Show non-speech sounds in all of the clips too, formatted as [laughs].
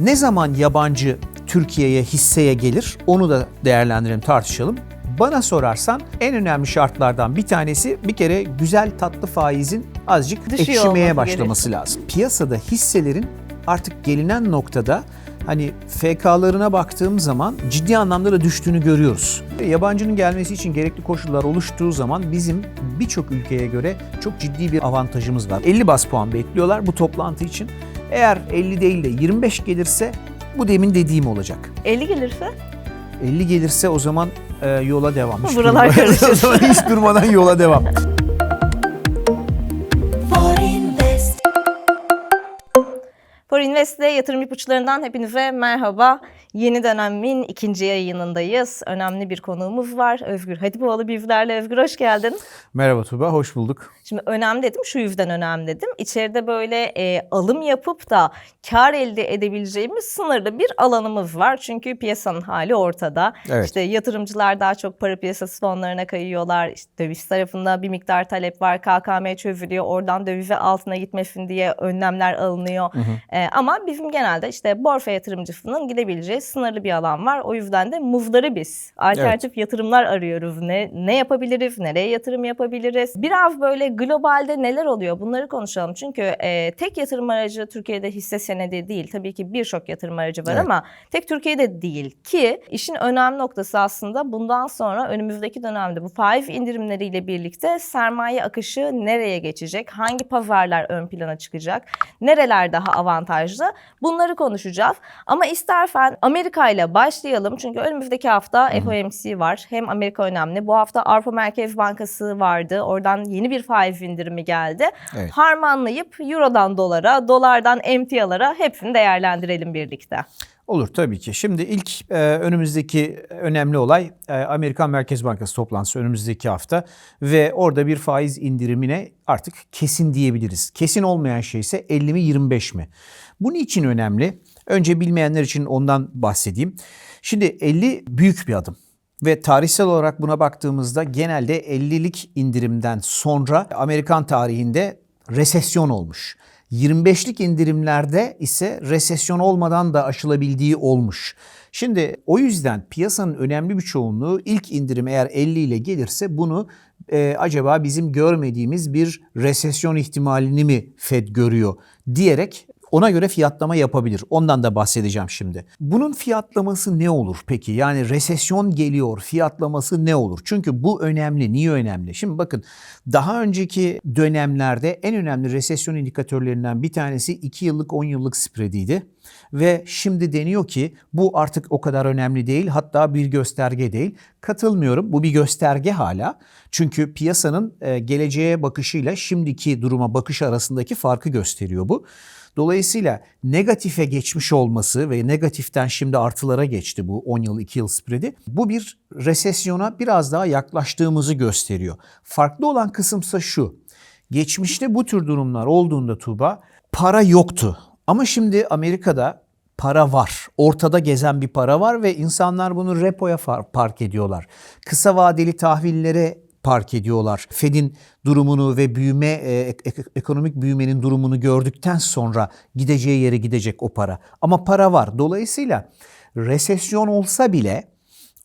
Ne zaman yabancı Türkiye'ye hisseye gelir onu da değerlendirelim tartışalım. Bana sorarsan en önemli şartlardan bir tanesi bir kere güzel tatlı faizin azıcık Düşüyor ekşimeye başlaması lazım. Piyasada hisselerin artık gelinen noktada hani FK'larına baktığım zaman ciddi anlamda da düştüğünü görüyoruz. Yabancının gelmesi için gerekli koşullar oluştuğu zaman bizim birçok ülkeye göre çok ciddi bir avantajımız var. 50 bas puan bekliyorlar bu toplantı için. Eğer 50 değil de 25 gelirse bu demin dediğim olacak. 50 gelirse 50 gelirse o zaman e, yola devam. Hiç Buralar durma- [laughs] karışır. o zaman hiç durmadan yola devam. For Invest'te yatırım ipuçlarından hepinize merhaba. Yeni dönemin ikinci yayınındayız. Önemli bir konuğumuz var. Özgür Hatipoğlu bizlerle. Özgür hoş geldin. Merhaba Tuba, hoş bulduk. Şimdi önemli dedim, şu yüzden önemli dedim. İçeride böyle e, alım yapıp da kar elde edebileceğimiz sınırlı bir alanımız var. Çünkü piyasanın hali ortada. Evet. İşte yatırımcılar daha çok para piyasası fonlarına kayıyorlar. İşte döviz tarafında bir miktar talep var. KKM çözülüyor. Oradan dövize altına gitmesin diye önlemler alınıyor. E, ama bizim genelde işte borsa yatırımcısının gidebileceği sınırlı bir alan var. O yüzden de muzları biz. Alternatif yatırımlar arıyoruz. Ne ne yapabiliriz? Nereye yatırım yapabiliriz? Biraz böyle globalde neler oluyor? Bunları konuşalım. Çünkü e, tek yatırım aracı Türkiye'de hisse senedi değil. Tabii ki birçok yatırım aracı var Evet. ama tek Türkiye'de değil ki işin önemli noktası aslında bundan sonra önümüzdeki dönemde bu faiz indirimleriyle birlikte sermaye akışı nereye geçecek? Hangi pazarlar ön plana çıkacak? Nereler daha avantajlı? Bunları konuşacağız. Ama istersen Amerika ile başlayalım. Çünkü önümüzdeki hafta FOMC var. Hem Amerika önemli. Bu hafta Avrupa Merkez Bankası vardı. Oradan yeni bir faiz indirimi geldi. Evet. Harmanlayıp Euro'dan dolara, dolardan emtialara hepsini değerlendirelim birlikte. Olur tabii ki. Şimdi ilk e, önümüzdeki önemli olay e, Amerikan Merkez Bankası toplantısı önümüzdeki hafta ve orada bir faiz indirimine artık kesin diyebiliriz. Kesin olmayan şey ise 50 mi 25 mi? Bu niçin önemli? Önce bilmeyenler için ondan bahsedeyim. Şimdi 50 büyük bir adım. Ve tarihsel olarak buna baktığımızda genelde 50'lik indirimden sonra Amerikan tarihinde resesyon olmuş. 25'lik indirimlerde ise resesyon olmadan da aşılabildiği olmuş. Şimdi o yüzden piyasanın önemli bir çoğunluğu ilk indirim eğer 50 ile gelirse bunu e, acaba bizim görmediğimiz bir resesyon ihtimalini mi Fed görüyor diyerek ona göre fiyatlama yapabilir. Ondan da bahsedeceğim şimdi. Bunun fiyatlaması ne olur peki? Yani resesyon geliyor, fiyatlaması ne olur? Çünkü bu önemli. Niye önemli? Şimdi bakın daha önceki dönemlerde en önemli resesyon indikatörlerinden bir tanesi 2 yıllık 10 yıllık spreadiydi. Ve şimdi deniyor ki bu artık o kadar önemli değil hatta bir gösterge değil. Katılmıyorum bu bir gösterge hala. Çünkü piyasanın e, geleceğe bakışıyla şimdiki duruma bakış arasındaki farkı gösteriyor bu. Dolayısıyla negatife geçmiş olması ve negatiften şimdi artılara geçti bu 10 yıl 2 yıl spreadi. Bu bir resesyona biraz daha yaklaştığımızı gösteriyor. Farklı olan kısımsa şu. Geçmişte bu tür durumlar olduğunda Tuğba para yoktu. Ama şimdi Amerika'da para var. Ortada gezen bir para var ve insanlar bunu repoya far- park ediyorlar. Kısa vadeli tahvillere park ediyorlar. Fed'in durumunu ve büyüme e, ek- ekonomik büyümenin durumunu gördükten sonra gideceği yere gidecek o para. Ama para var. Dolayısıyla resesyon olsa bile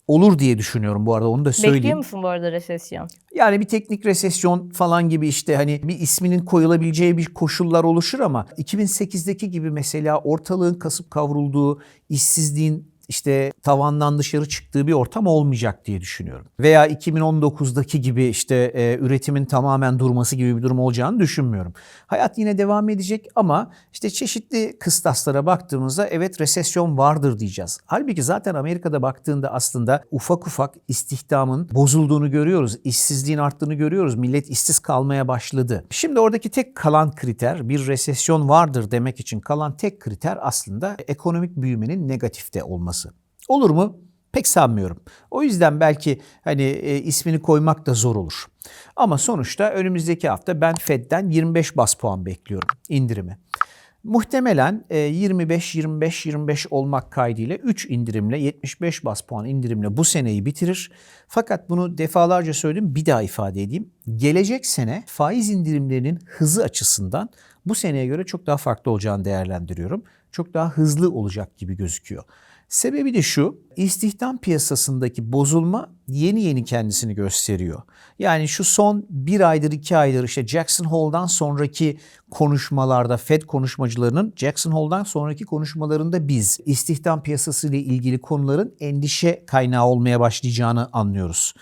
olur diye düşünüyorum bu arada onu da söyleyeyim. Bekliyor musun bu arada resesyon? Yani bir teknik resesyon falan gibi işte hani bir isminin koyulabileceği bir koşullar oluşur ama 2008'deki gibi mesela ortalığın kasıp kavrulduğu, işsizliğin işte tavandan dışarı çıktığı bir ortam olmayacak diye düşünüyorum. Veya 2019'daki gibi işte e, üretimin tamamen durması gibi bir durum olacağını düşünmüyorum. Hayat yine devam edecek ama işte çeşitli kıstaslara baktığımızda evet resesyon vardır diyeceğiz. Halbuki zaten Amerika'da baktığında aslında ufak ufak istihdamın bozulduğunu görüyoruz. İşsizliğin arttığını görüyoruz. Millet işsiz kalmaya başladı. Şimdi oradaki tek kalan kriter bir resesyon vardır demek için kalan tek kriter aslında ekonomik büyümenin negatifte olması. Olur mu? Pek sanmıyorum. O yüzden belki hani e, ismini koymak da zor olur. Ama sonuçta önümüzdeki hafta ben Fed'den 25 bas puan bekliyorum indirimi. Muhtemelen e, 25-25-25 olmak kaydıyla 3 indirimle 75 bas puan indirimle bu seneyi bitirir. Fakat bunu defalarca söyledim bir daha ifade edeyim. Gelecek sene faiz indirimlerinin hızı açısından bu seneye göre çok daha farklı olacağını değerlendiriyorum. çok daha hızlı olacak gibi gözüküyor. Sebebi de şu, istihdam piyasasındaki bozulma yeni yeni kendisini gösteriyor. Yani şu son bir aydır iki aydır işte Jackson Hole'dan sonraki konuşmalarda Fed konuşmacılarının Jackson Hole'dan sonraki konuşmalarında biz istihdam piyasası ile ilgili konuların endişe kaynağı olmaya başlayacağını anlıyoruz.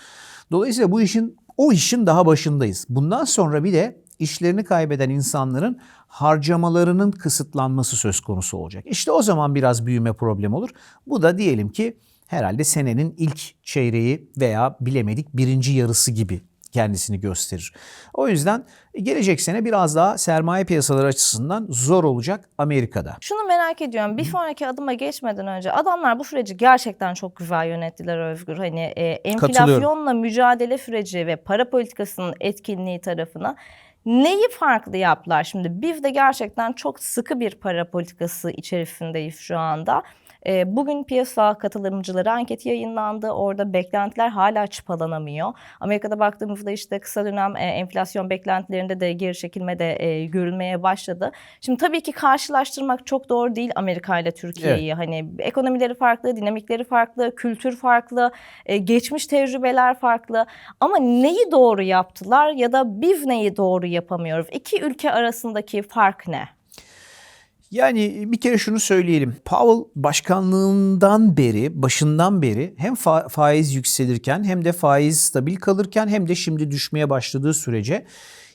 Dolayısıyla bu işin o işin daha başındayız. Bundan sonra bir de işlerini kaybeden insanların harcamalarının kısıtlanması söz konusu olacak. İşte o zaman biraz büyüme problemi olur. Bu da diyelim ki herhalde senenin ilk çeyreği veya bilemedik birinci yarısı gibi kendisini gösterir. O yüzden gelecek sene biraz daha sermaye piyasaları açısından zor olacak Amerika'da. Şunu merak ediyorum. Bir sonraki adıma geçmeden önce adamlar bu süreci gerçekten çok güzel yönettiler Özgür. Hani e, enflasyonla mücadele süreci ve para politikasının etkinliği tarafına neyi farklı yaptılar? Şimdi biz de gerçekten çok sıkı bir para politikası içerisindeyiz şu anda. E, Bugün piyasa katılımcıları anketi yayınlandı. Orada beklentiler hala çıpalanamıyor. Amerika'da baktığımızda işte kısa dönem e, enflasyon beklentilerinde de geri çekilme de e, görülmeye başladı. Şimdi tabii ki karşılaştırmak çok doğru değil Amerika ile Türkiye'yi. Hani ekonomileri farklı, dinamikleri farklı, kültür farklı, e, geçmiş tecrübeler farklı. Ama neyi doğru yaptılar ya da biz neyi doğru yapamıyoruz? İki ülke arasındaki fark ne? Yani bir kere şunu söyleyelim. Powell başkanlığından beri, başından beri hem fa- faiz yükselirken hem de faiz stabil kalırken hem de şimdi düşmeye başladığı sürece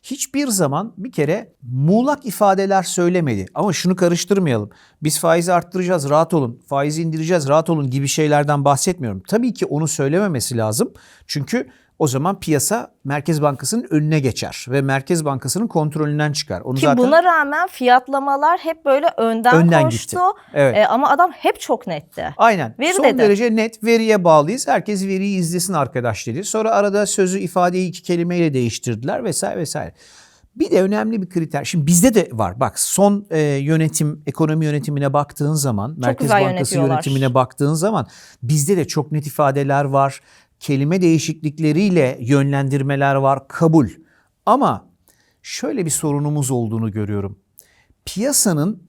hiçbir zaman bir kere muğlak ifadeler söylemedi. Ama şunu karıştırmayalım. Biz faizi arttıracağız, rahat olun. Faizi indireceğiz, rahat olun gibi şeylerden bahsetmiyorum. Tabii ki onu söylememesi lazım. Çünkü o zaman piyasa Merkez Bankası'nın önüne geçer ve Merkez Bankası'nın kontrolünden çıkar. Onu Ki zaten buna rağmen fiyatlamalar hep böyle önden, Önden koştu. gitti. Evet. E, ama adam hep çok netti. Aynen. Veri Son dedi. derece net veriye bağlıyız. Herkes veriyi izlesin arkadaş dedi. Sonra arada sözü ifadeyi iki kelimeyle değiştirdiler vesaire vesaire. Bir de önemli bir kriter. Şimdi bizde de var. Bak son e, yönetim, ekonomi yönetimine baktığın zaman, Merkez güzel Bankası yönetimine baktığın zaman bizde de çok net ifadeler var. Kelime değişiklikleriyle yönlendirmeler var. Kabul. Ama şöyle bir sorunumuz olduğunu görüyorum piyasanın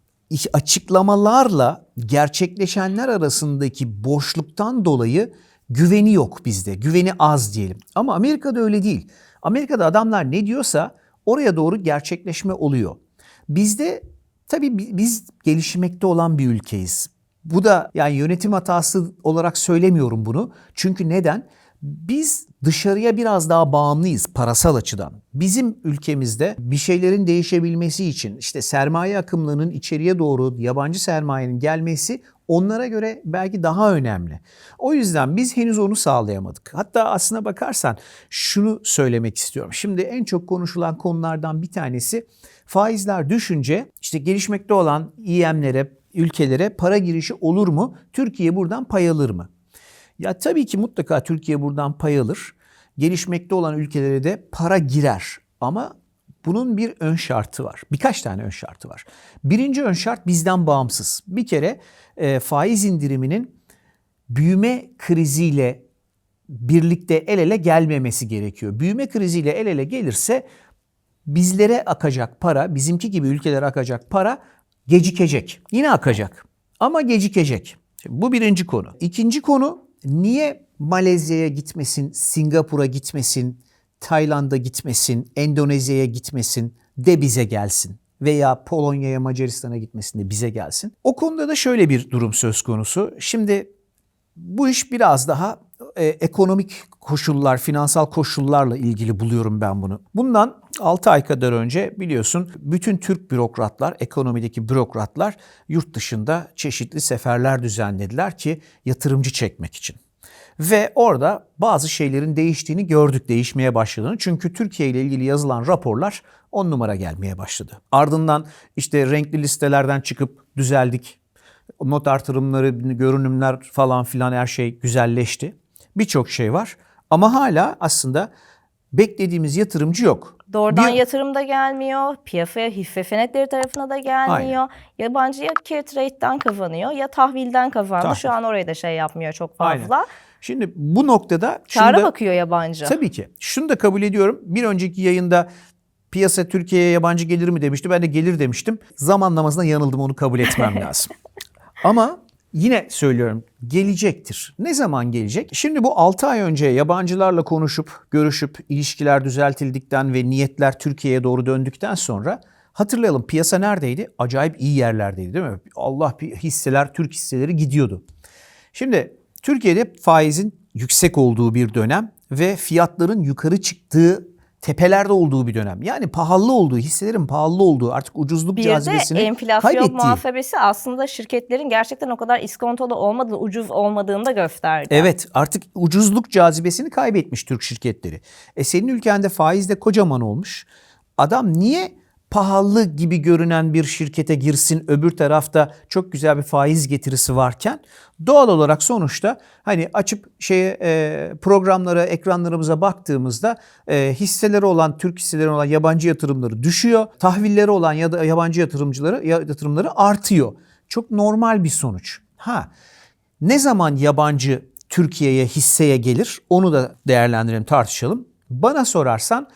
açıklamalarla gerçekleşenler arasındaki boşluktan dolayı güveni yok bizde. Güveni az diyelim. Ama Amerika'da öyle değil. Amerika'da adamlar ne diyorsa oraya doğru gerçekleşme oluyor. Bizde tabii bi- biz gelişmekte olan bir ülkeyiz. Bu da yani yönetim hatası olarak söylemiyorum bunu. Çünkü neden? Biz dışarıya biraz daha bağımlıyız parasal açıdan. Bizim ülkemizde bir şeylerin değişebilmesi için işte sermaye akımlarının içeriye doğru yabancı sermayenin gelmesi onlara göre belki daha önemli. O yüzden biz henüz onu sağlayamadık. Hatta aslına bakarsan şunu söylemek istiyorum. Şimdi en çok konuşulan konulardan bir tanesi faizler düşünce işte gelişmekte olan İM'lere, ülkelere para girişi olur mu? Türkiye buradan pay alır mı? Ya tabii ki mutlaka Türkiye buradan pay alır. Gelişmekte olan ülkelere de para girer. Ama bunun bir ön şartı var. Birkaç tane ön şartı var. Birinci ön şart bizden bağımsız. Bir kere e, faiz indiriminin büyüme kriziyle birlikte el ele gelmemesi gerekiyor. Büyüme kriziyle el ele gelirse bizlere akacak para, bizimki gibi ülkelere akacak para gecikecek. Yine akacak ama gecikecek. Şimdi bu birinci konu. İkinci konu niye Malezya'ya gitmesin, Singapur'a gitmesin, Tayland'a gitmesin, Endonezya'ya gitmesin de bize gelsin veya Polonya'ya, Macaristan'a gitmesin de bize gelsin. O konuda da şöyle bir durum söz konusu. Şimdi bu iş biraz daha e, ekonomik koşullar, finansal koşullarla ilgili buluyorum ben bunu. Bundan 6 ay kadar önce biliyorsun bütün Türk bürokratlar, ekonomideki bürokratlar yurt dışında çeşitli seferler düzenlediler ki yatırımcı çekmek için. Ve orada bazı şeylerin değiştiğini gördük, değişmeye başladığını. Çünkü Türkiye ile ilgili yazılan raporlar on numara gelmeye başladı. Ardından işte renkli listelerden çıkıp düzeldik. Not artırımları, görünümler falan filan her şey güzelleşti. Birçok şey var. Ama hala aslında beklediğimiz yatırımcı yok. Doğrudan Bir- yatırım da gelmiyor, piyasaya hisse senetleri tarafına da gelmiyor. Yabancı ya carry trade'den kazanıyor ya tahvilden kazandı. Tahvil. Şu an orayı da şey yapmıyor çok Aynen. fazla. Şimdi bu noktada Kâra da- bakıyor yabancı. Tabii ki. Şunu da kabul ediyorum. Bir önceki yayında Piyasa Türkiye'ye yabancı gelir mi demişti. Ben de gelir demiştim. Zamanlamasına yanıldım onu kabul etmem [laughs] lazım. Ama yine söylüyorum gelecektir. Ne zaman gelecek? Şimdi bu 6 ay önce yabancılarla konuşup, görüşüp, ilişkiler düzeltildikten ve niyetler Türkiye'ye doğru döndükten sonra hatırlayalım piyasa neredeydi? Acayip iyi yerlerdeydi değil mi? Allah bir hisseler, Türk hisseleri gidiyordu. Şimdi Türkiye'de faizin yüksek olduğu bir dönem ve fiyatların yukarı çıktığı tepelerde olduğu bir dönem. Yani pahalı olduğu, hisselerin pahalı olduğu, artık ucuzluk Bir de cazibesini enflasyon kaybettiği. muhasebesi aslında şirketlerin gerçekten o kadar iskontolu olmadığı, ucuz olmadığını da gösterdi. Evet artık ucuzluk cazibesini kaybetmiş Türk şirketleri. E senin ülkende faiz de kocaman olmuş. Adam niye pahalı gibi görünen bir şirkete girsin öbür tarafta çok güzel bir faiz getirisi varken doğal olarak sonuçta hani açıp şeye e, programlara ekranlarımıza baktığımızda e, hisseleri olan Türk hisseleri olan yabancı yatırımları düşüyor. Tahvilleri olan ya da yabancı yatırımcıları yatırımları artıyor. Çok normal bir sonuç. Ha ne zaman yabancı Türkiye'ye hisseye gelir onu da değerlendirelim tartışalım. Bana sorarsan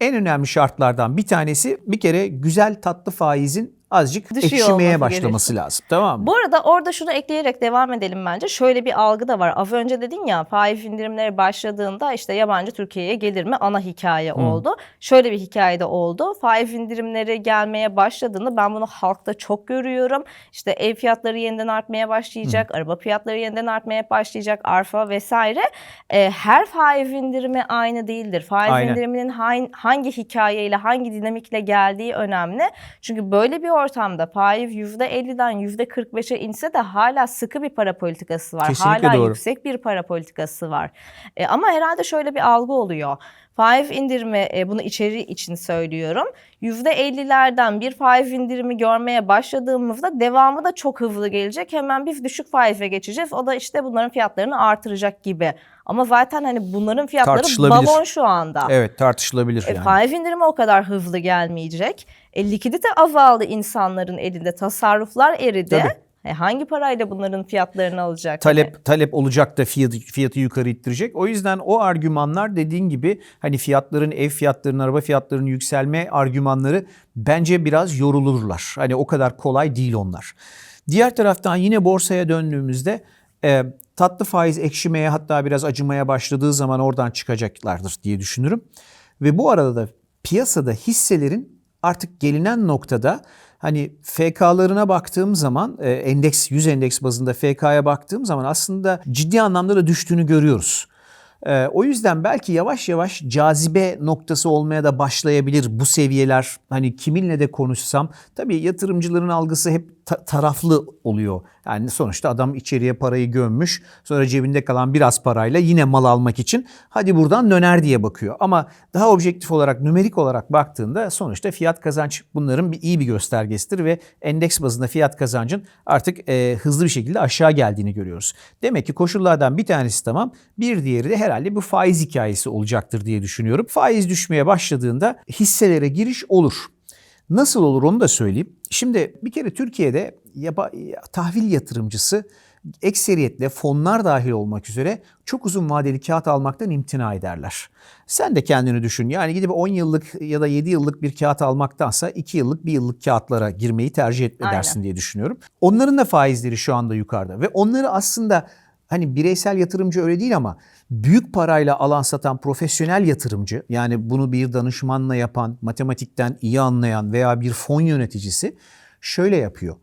en önemli şartlardan bir tanesi bir kere güzel tatlı faizin azıcık Düşüyor ekşimeye başlaması lazım. Tamam mı? Bu arada orada şunu ekleyerek devam edelim bence. Şöyle bir algı da var. Az önce dedin ya faiz indirimleri başladığında işte yabancı Türkiye'ye gelir mi ana hikaye oldu. Şöyle bir hikaye de oldu. Faiz indirimleri gelmeye başladığında ben bunu halkta çok görüyorum. İşte ev fiyatları yeniden artmaya başlayacak, araba fiyatları yeniden artmaya başlayacak, arfa vesaire. Ee, her faiz indirimi aynı değildir. Faiz Aynen. indiriminin hangi hikayeyle, hangi dinamikle geldiği önemli. Çünkü böyle bir ortamda faiz %50'den %45'e inse de hala sıkı bir para politikası var. Kesinlikle hala doğru. yüksek bir para politikası var. E, ama herhalde şöyle bir algı oluyor. Faiz indirimi, e, bunu içeri için söylüyorum. %50'lerden bir faiz indirimi görmeye başladığımızda devamı da çok hızlı gelecek. Hemen biz düşük faize geçeceğiz. O da işte bunların fiyatlarını artıracak gibi. Ama zaten hani bunların fiyatları balon şu anda. Evet tartışılabilir E, yani. faiz indirimi o kadar hızlı gelmeyecek. E, likidite azaldı insanların elinde. Tasarruflar eridi. Tabii. E, hangi parayla bunların fiyatlarını alacak? talep talep olacak da fiyatı fiyatı yukarı ittirecek. O yüzden o argümanlar dediğin gibi hani fiyatların ev fiyatlarının araba fiyatlarının yükselme argümanları bence biraz yorulurlar. Hani o kadar kolay değil onlar. Diğer taraftan yine borsaya döndüğümüzde e, tatlı faiz ekşimeye hatta biraz acımaya başladığı zaman oradan çıkacaklardır diye düşünürüm. Ve bu arada da piyasada hisselerin artık gelinen noktada hani FK'larına baktığım zaman e, endeks 100 endeks bazında FK'ya baktığım zaman aslında ciddi anlamda da düştüğünü görüyoruz. E, o yüzden belki yavaş yavaş cazibe noktası olmaya da başlayabilir bu seviyeler. Hani kiminle de konuşsam tabii yatırımcıların algısı hep ta- taraflı oluyor. Yani sonuçta adam içeriye parayı gömmüş sonra cebinde kalan biraz parayla yine mal almak için hadi buradan döner diye bakıyor. Ama daha objektif olarak nümerik olarak baktığında sonuçta fiyat kazanç bunların bir iyi bir göstergesidir ve endeks bazında fiyat kazancın artık e, hızlı bir şekilde aşağı geldiğini görüyoruz. Demek ki koşullardan bir tanesi tamam bir diğeri de herhalde bu faiz hikayesi olacaktır diye düşünüyorum. Faiz düşmeye başladığında hisselere giriş olur. Nasıl olur onu da söyleyeyim. Şimdi bir kere Türkiye'de yaba, tahvil yatırımcısı ekseriyetle fonlar dahil olmak üzere çok uzun vadeli kağıt almaktan imtina ederler. Sen de kendini düşün. Yani gidip 10 yıllık ya da 7 yıllık bir kağıt almaktansa 2 yıllık 1 yıllık kağıtlara girmeyi tercih edersin diye düşünüyorum. Onların da faizleri şu anda yukarıda ve onları aslında hani bireysel yatırımcı öyle değil ama büyük parayla alan satan profesyonel yatırımcı yani bunu bir danışmanla yapan, matematikten iyi anlayan veya bir fon yöneticisi şöyle yapıyor.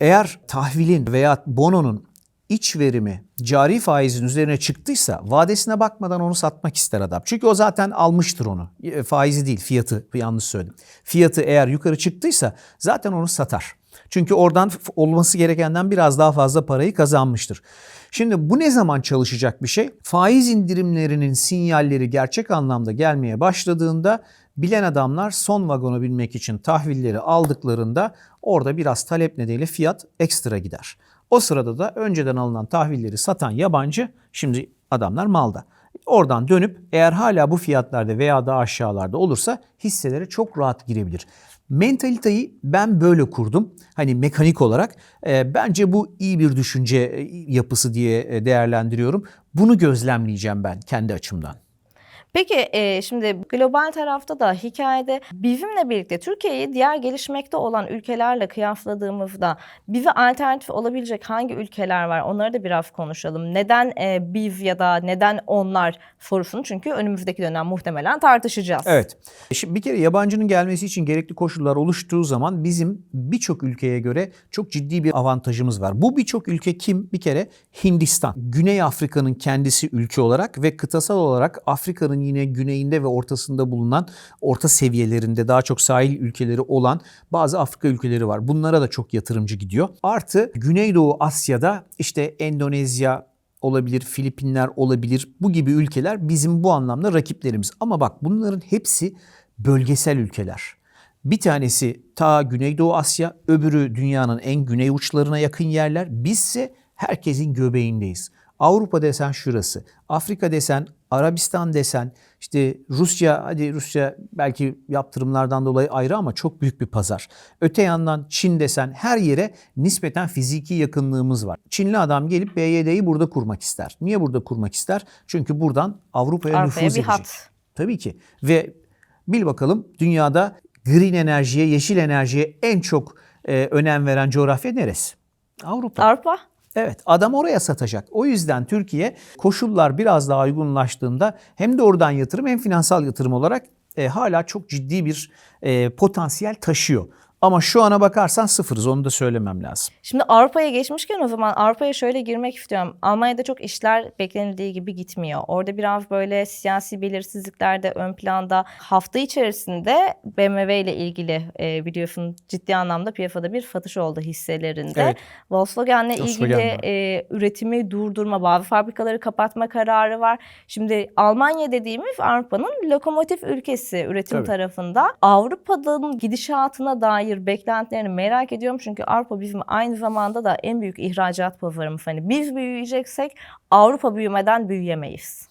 Eğer tahvilin veya bononun iç verimi cari faizin üzerine çıktıysa vadesine bakmadan onu satmak ister adam. Çünkü o zaten almıştır onu. E, Faizi değil fiyatı yanlış söyledim. Fiyatı eğer yukarı çıktıysa zaten onu satar. Çünkü oradan olması gerekenden biraz daha fazla parayı kazanmıştır. Şimdi bu ne zaman çalışacak bir şey? Faiz indirimlerinin sinyalleri gerçek anlamda gelmeye başladığında bilen adamlar son vagona binmek için tahvilleri aldıklarında orada biraz talep nedeniyle fiyat ekstra gider. O sırada da önceden alınan tahvilleri satan yabancı şimdi adamlar malda. Oradan dönüp eğer hala bu fiyatlarda veya daha aşağılarda olursa hisselere çok rahat girebilir. Mentaliteyi ben böyle kurdum. Hani mekanik olarak. E, bence bu iyi bir düşünce e, yapısı diye e, değerlendiriyorum. Bunu gözlemleyeceğim ben kendi açımdan. Peki e, şimdi global tarafta da hikayede bizimle birlikte Türkiye'yi diğer gelişmekte olan ülkelerle kıyasladığımızda bize alternatif olabilecek hangi ülkeler var? Onları da biraz konuşalım. Neden e, biz ya da neden onlar sorusunu çünkü önümüzdeki dönem muhtemelen tartışacağız. Evet. Şimdi bir kere yabancının gelmesi için gerekli koşullar oluştuğu zaman bizim birçok ülkeye göre çok ciddi bir avantajımız var. Bu birçok ülke kim? Bir kere Hindistan. Güney Afrika'nın kendisi ülke olarak ve kıtasal olarak Afrika'nın yine güneyinde ve ortasında bulunan orta seviyelerinde daha çok sahil ülkeleri olan bazı Afrika ülkeleri var. Bunlara da çok yatırımcı gidiyor. Artı Güneydoğu Asya'da işte Endonezya, olabilir, Filipinler olabilir. Bu gibi ülkeler bizim bu anlamda rakiplerimiz. Ama bak bunların hepsi bölgesel ülkeler. Bir tanesi ta Güneydoğu Asya, öbürü dünyanın en güney uçlarına yakın yerler. Bizse herkesin göbeğindeyiz. Avrupa desen şurası, Afrika desen, Arabistan desen, işte Rusya, hadi Rusya belki yaptırımlardan dolayı ayrı ama çok büyük bir pazar. Öte yandan Çin desen her yere nispeten fiziki yakınlığımız var. Çinli adam gelip BYD'yi burada kurmak ister. Niye burada kurmak ister? Çünkü buradan Avrupa'ya Avrupa'ya nüfuz bir edecek. hat. Tabii ki. Ve bil bakalım dünyada green enerjiye, yeşil enerjiye en çok e, önem veren coğrafya neresi? Avrupa. Avrupa Evet adam oraya satacak. O yüzden Türkiye koşullar biraz daha uygunlaştığında hem de oradan yatırım hem finansal yatırım olarak e, hala çok ciddi bir e, potansiyel taşıyor. Ama şu ana bakarsan sıfırız onu da söylemem lazım. Şimdi Avrupa'ya geçmişken o zaman Avrupa'ya şöyle girmek istiyorum. Almanya'da çok işler beklenildiği gibi gitmiyor. Orada biraz böyle siyasi belirsizlikler de ön planda. Hafta içerisinde BMW ile ilgili e, biliyorsun ciddi anlamda piyasada bir satış oldu hisselerinde. Evet. Volkswagen'le ilgili Volkswagen var. e, üretimi durdurma, bazı fabrikaları kapatma kararı var. Şimdi Almanya dediğimiz Avrupa'nın lokomotif ülkesi üretim Tabii. tarafında. Avrupa'nın gidişatına dair beklentilerini merak ediyorum. Çünkü Avrupa bizim aynı zamanda da en büyük ihracat pazarımız. Hani biz büyüyeceksek Avrupa büyümeden büyüyemeyiz.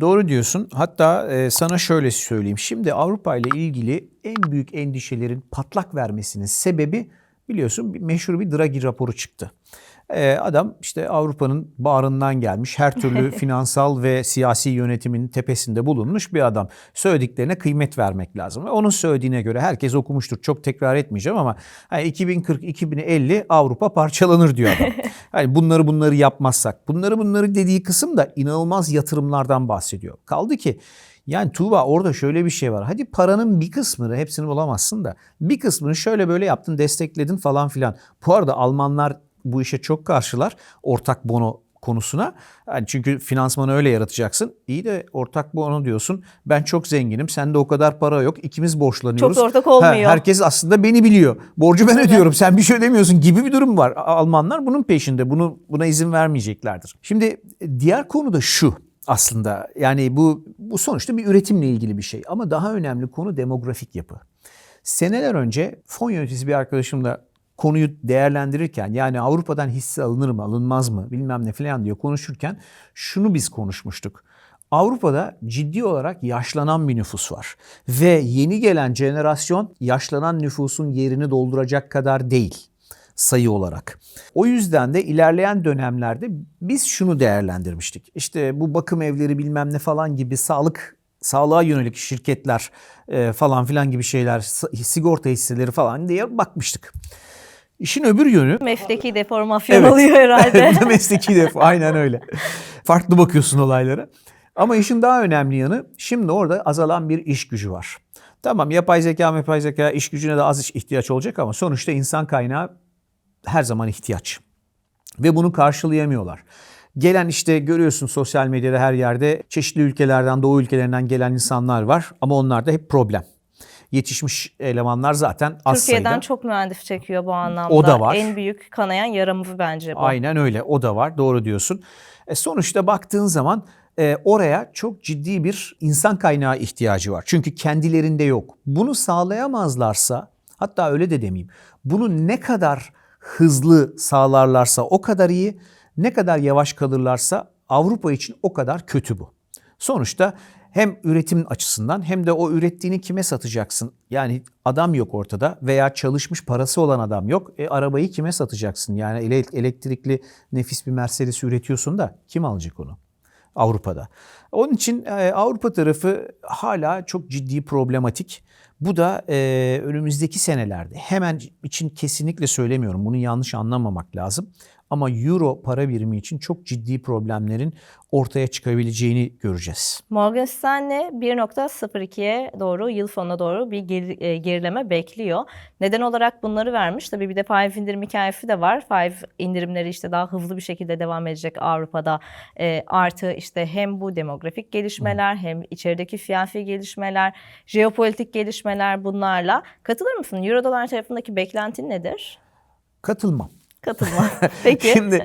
Doğru diyorsun. Hatta e, sana şöyle söyleyeyim. Şimdi Avrupa ile ilgili en büyük endişelerin patlak vermesinin sebebi biliyorsun bir meşhur bir Draghi raporu çıktı. E, adam işte Avrupa'nın bağrından gelmiş, her türlü [laughs] finansal ve siyasi yönetimin tepesinde bulunmuş bir adam. Söylediklerine kıymet vermek lazım. Ve onun söylediğine göre herkes okumuştur. Çok tekrar etmeyeceğim ama hani 2040-2050 Avrupa parçalanır diyor adam. [laughs] Hani bunları bunları yapmazsak. Bunları bunları dediği kısım da inanılmaz yatırımlardan bahsediyor. Kaldı ki yani Tuğba orada şöyle bir şey var. Hadi paranın bir kısmını hepsini bulamazsın da bir kısmını şöyle böyle yaptın destekledin falan filan. Bu arada Almanlar bu işe çok karşılar ortak bono konusuna. Yani çünkü finansmanı öyle yaratacaksın. İyi de ortak bono diyorsun. Ben çok zenginim. Sende o kadar para yok. İkimiz borçlanıyoruz. Çok ortak olmuyor. Ha, herkes aslında beni biliyor. Borcu ben ödüyorum. Sen bir şey ödemiyorsun gibi bir durum var. Almanlar bunun peşinde. Bunu buna izin vermeyeceklerdir. Şimdi diğer konu da şu aslında. Yani bu bu sonuçta bir üretimle ilgili bir şey ama daha önemli konu demografik yapı. Seneler önce fon yöneticisi bir arkadaşımla konuyu değerlendirirken yani Avrupa'dan hisse alınır mı alınmaz mı bilmem ne falan diye konuşurken şunu biz konuşmuştuk. Avrupa'da ciddi olarak yaşlanan bir nüfus var ve yeni gelen jenerasyon yaşlanan nüfusun yerini dolduracak kadar değil sayı olarak. O yüzden de ilerleyen dönemlerde biz şunu değerlendirmiştik. İşte bu bakım evleri bilmem ne falan gibi sağlık sağlığa yönelik şirketler e, falan filan gibi şeyler, sigorta hisseleri falan diye bakmıştık. İşin öbür yönü Mesleki deformasyon Evet. oluyor herhalde. [laughs] Mesleki def. Aynen öyle. Farklı bakıyorsun olaylara. Ama işin daha önemli yanı şimdi orada azalan bir iş gücü var. Tamam yapay zeka yapay zeka iş gücüne de az ihtiyaç olacak ama sonuçta insan kaynağı her zaman ihtiyaç. Ve bunu karşılayamıyorlar. Gelen işte görüyorsun sosyal medyada her yerde çeşitli ülkelerden, doğu ülkelerinden gelen insanlar var ama onlarda hep problem. Yetişmiş elemanlar zaten az Türkiye'den sayıda. çok mühendis çekiyor bu anlamda. O da var. En büyük kanayan yaramız bence bu. Aynen öyle. O da var. Doğru diyorsun. E sonuçta baktığın zaman e, oraya çok ciddi bir insan kaynağı ihtiyacı var. Çünkü kendilerinde yok. Bunu sağlayamazlarsa hatta öyle de demeyeyim. Bunu ne kadar hızlı sağlarlarsa o kadar iyi. Ne kadar yavaş kalırlarsa Avrupa için o kadar kötü bu. Sonuçta hem üretim açısından hem de o ürettiğini kime satacaksın? Yani adam yok ortada veya çalışmış parası olan adam yok. E, arabayı kime satacaksın? Yani ele- elektrikli nefis bir Mercedes üretiyorsun da kim alacak onu? Avrupa'da. Onun için e, Avrupa tarafı hala çok ciddi problematik. Bu da e, önümüzdeki senelerde hemen için kesinlikle söylemiyorum. Bunu yanlış anlamamak lazım. Ama euro para birimi için çok ciddi problemlerin ortaya çıkabileceğini göreceğiz. Morgan Stanley 1.02'ye doğru yıl sonuna doğru bir e, gerileme bekliyor. Neden olarak bunları vermiş? Tabii bir de faiz indirim hikayesi de var. Faiz indirimleri işte daha hızlı bir şekilde devam edecek Avrupa'da. E, artı işte hem bu demografik gelişmeler hem içerideki siyasi gelişmeler, jeopolitik gelişmeler bunlarla. Katılır mısın? Euro dolar tarafındaki beklentin nedir? Katılmam. Katılma. [laughs] Peki. Şimdi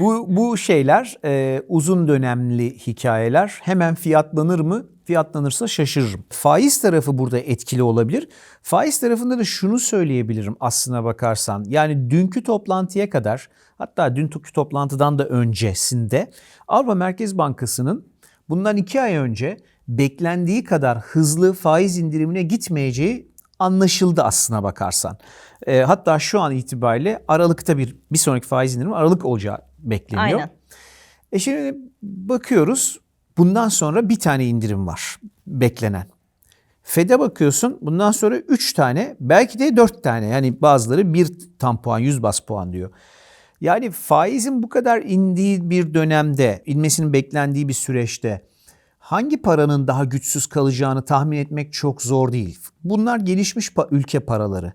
bu bu şeyler e, uzun dönemli hikayeler hemen fiyatlanır mı? Fiyatlanırsa şaşırırım. Faiz tarafı burada etkili olabilir. Faiz tarafında da şunu söyleyebilirim aslına bakarsan. Yani dünkü toplantıya kadar hatta dünkü toplantıdan da öncesinde Avrupa Merkez Bankası'nın bundan iki ay önce beklendiği kadar hızlı faiz indirimine gitmeyeceği anlaşıldı aslına bakarsan. E, hatta şu an itibariyle Aralık'ta bir bir sonraki faiz indirimi Aralık olacağı bekleniyor. Aynen. E şimdi bakıyoruz bundan sonra bir tane indirim var beklenen. FED'e bakıyorsun bundan sonra 3 tane belki de 4 tane yani bazıları 1 tam puan 100 bas puan diyor. Yani faizin bu kadar indiği bir dönemde inmesinin beklendiği bir süreçte hangi paranın daha güçsüz kalacağını tahmin etmek çok zor değil. Bunlar gelişmiş ülke paraları.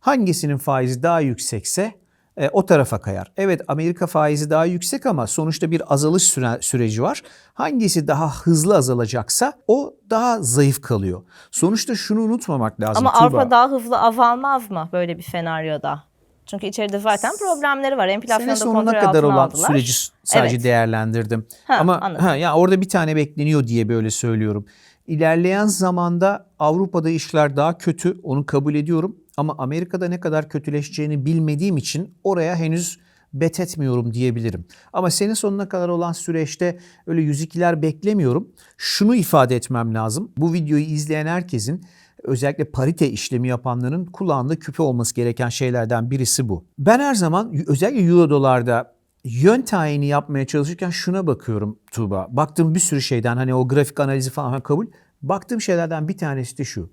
Hangisinin faizi daha yüksekse e, o tarafa kayar. Evet Amerika faizi daha yüksek ama sonuçta bir azalış süre- süreci var. Hangisi daha hızlı azalacaksa o daha zayıf kalıyor. Sonuçta şunu unutmamak lazım. Ama Tuğba. Avrupa daha hızlı azalmaz mı böyle bir senaryoda? Çünkü içeride zaten problemleri var. Enflasyonu Sene sonuna kadar olan aldılar. süreci sadece Evet. değerlendirdim. Ha, Ama anladım. ha, ya orada bir tane bekleniyor diye böyle söylüyorum. İlerleyen zamanda Avrupa'da işler daha kötü onu kabul ediyorum. Ama Amerika'da ne kadar kötüleşeceğini bilmediğim için oraya henüz bet etmiyorum diyebilirim. Ama sene sonuna kadar olan süreçte öyle 102'ler beklemiyorum. Şunu ifade etmem lazım. Bu videoyu izleyen herkesin özellikle parite işlemi yapanların kulağında küpe olması gereken şeylerden birisi bu. Ben her zaman özellikle euro dolarda yön tayini yapmaya çalışırken şuna bakıyorum Tuğba. Baktığım bir sürü şeyden hani o grafik analizi falan kabul. Baktığım şeylerden bir tanesi de şu.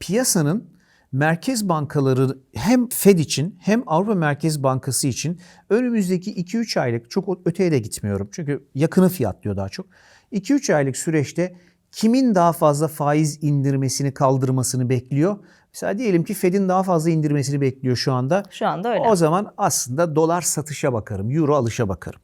Piyasanın merkez bankaları hem Fed için hem Avrupa Merkez Bankası için önümüzdeki 2-3 aylık çok öteye de gitmiyorum. Çünkü yakını fiyatlıyor daha çok. 2-3 aylık süreçte kimin daha fazla faiz indirmesini kaldırmasını bekliyor? Mesela diyelim ki Fed'in daha fazla indirmesini bekliyor şu anda. Şu anda öyle. O zaman aslında dolar satışa bakarım, euro alışa bakarım.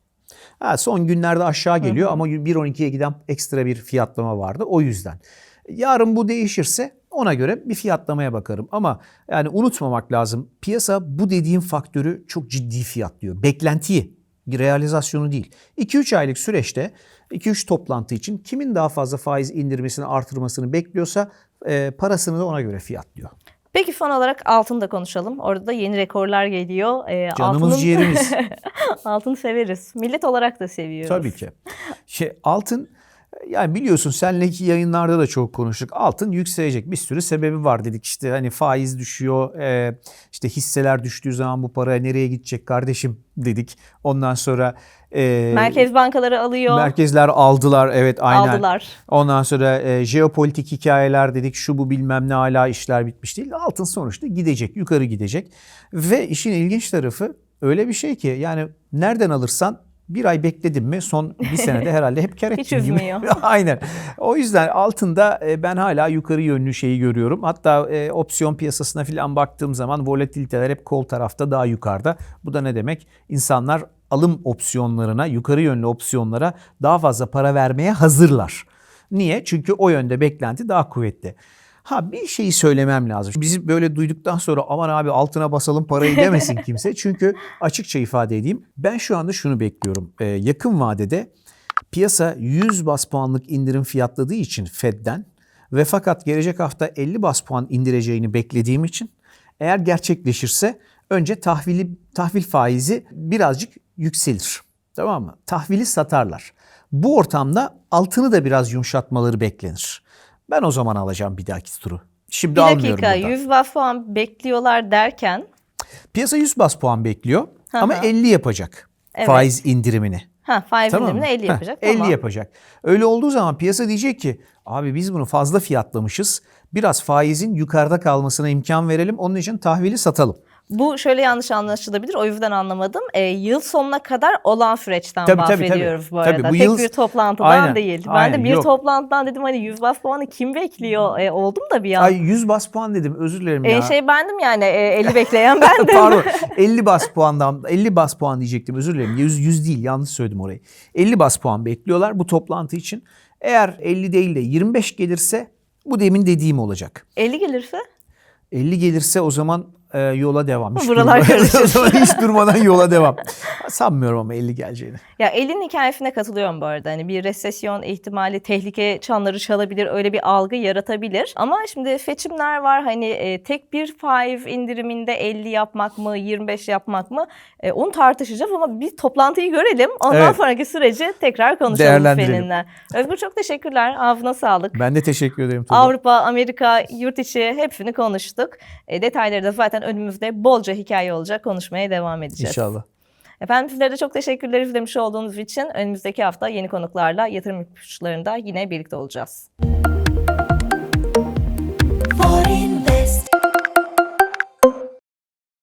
Ha, son günlerde aşağı geliyor ama 1.12'ye giden ekstra bir fiyatlama vardı o yüzden. Yarın bu değişirse ona göre bir fiyatlamaya bakarım. Ama yani unutmamak lazım piyasa bu dediğim faktörü çok ciddi fiyatlıyor. Beklentiyi, realizasyonu değil. 2-3 aylık süreçte 2-3 toplantı için kimin daha fazla faiz indirmesini artırmasını bekliyorsa e, parasını da ona göre fiyatlıyor. Peki son olarak altın da konuşalım. Orada da yeni rekorlar geliyor. Ee, Canımız altının- ciğerimiz. [laughs] Altını severiz. Millet olarak da seviyoruz. Tabii ki. Şey, altın yani biliyorsun senleki yayınlarda da çok konuştuk. Altın yükselecek bir sürü sebebi var dedik. İşte hani faiz düşüyor, e, işte hisseler düştüğü zaman bu para nereye gidecek kardeşim dedik. Ondan sonra e, Merkez bankaları alıyor. merkezler aldılar evet aynen. Aldılar. Ondan sonra e, jeopolitik hikayeler dedik şu bu bilmem ne hala işler bitmiş değil. Altın sonuçta gidecek yukarı gidecek. Ve işin ilginç tarafı öyle bir şey ki yani nereden alırsan bir ay bekledim mi son bir senede herhalde hep kar [laughs] Hiç ettim gibi. üzmüyor. [laughs] Aynen. O yüzden altında e, ben hala yukarı yönlü şeyi görüyorum. Hatta e, opsiyon piyasasına falan baktığım zaman volatiliteler hep kol tarafta daha yukarıda. Bu da ne demek? İnsanlar alım opsiyonlarına, yukarı yönlü opsiyonlara daha fazla para vermeye hazırlar. Niye? Çünkü o yönde beklenti daha kuvvetli. Ha bir şeyi söylemem lazım. Bizi böyle duyduktan sonra aman abi altına basalım parayı demesin [laughs] kimse. Çünkü açıkça ifade edeyim. Ben şu anda şunu bekliyorum. Ee, yakın vadede piyasa 100 bas puanlık indirim fiyatladığı için Fed'den ve fakat gelecek hafta 50 bas puan indireceğini beklediğim için eğer gerçekleşirse önce tahvili tahvil faizi birazcık yükselir. Tamam mı? Tahvili satarlar. Bu ortamda altını da biraz yumuşatmaları beklenir. Ben o zaman alacağım bir dahaki turu. Şimdi Bir almıyorum dakika buradan. 100 bas puan bekliyorlar derken Piyasa 100 bas puan bekliyor ama hı. 50 yapacak Evet. faiz indirimini. Ha, faiz Tamam mı? indirimini 50 Heh, yapacak. 50 tamam. yapacak. Öyle olduğu zaman piyasa diyecek ki abi biz bunu fazla fiyatlamışız. Biraz faizin yukarıda kalmasına imkan verelim. Onun için tahvili satalım. Bu şöyle yanlış anlaşılabilir. O yüzden anlamadım. E, yıl sonuna kadar olan süreçten Tabii, tabii, tabii. bahsediyoruz bu Tabii, arada. bu Tek yıl- bir toplantıdan Aynen, değil. Ben aynen, de bir yok. toplantıdan dedim hani 100 bas puanı kim bekliyor e, oldum da bir an. Ay 100 bas puan dedim özür dilerim ya. E, şey bendim yani e, 50 bekleyen [laughs] bendim. Pardon 50 bas puandan 50 bas puan diyecektim özür dilerim. 100, 100 değil yanlış söyledim orayı. 50 bas puan bekliyorlar bu toplantı için. Eğer 50 değil de 25 gelirse bu demin dediğim olacak. 50 gelirse 50 gelirse o zaman e, yola devam. Hiç Buralar durmadan- [laughs] hiç durmadan yola devam. Sanmıyorum ama 50 geleceğini. Ya elin hikayesine katılıyorum bu arada. Hani bir resesyon ihtimali tehlike çanları çalabilir, öyle bir algı yaratabilir. Ama şimdi seçimler var. Hani e, tek bir faiz indiriminde 50 yapmak mı, 25 yapmak mı? E, onu tartışacağız ama bir toplantıyı görelim. Ondan Evet. sonraki süreci tekrar konuşalım seninle. Özgür çok teşekkürler. Ağzına sağlık. Ben de teşekkür ederim. Tuğba. Avrupa, Amerika, yurt içi hepsini konuştuk. E, detayları da zaten önümüzde bolca hikaye olacak. Konuşmaya devam edeceğiz. İnşallah. Efendim sizlere de çok teşekkürler izlemiş olduğunuz için. Önümüzdeki hafta yeni konuklarla yatırım ipuçlarında yine birlikte olacağız.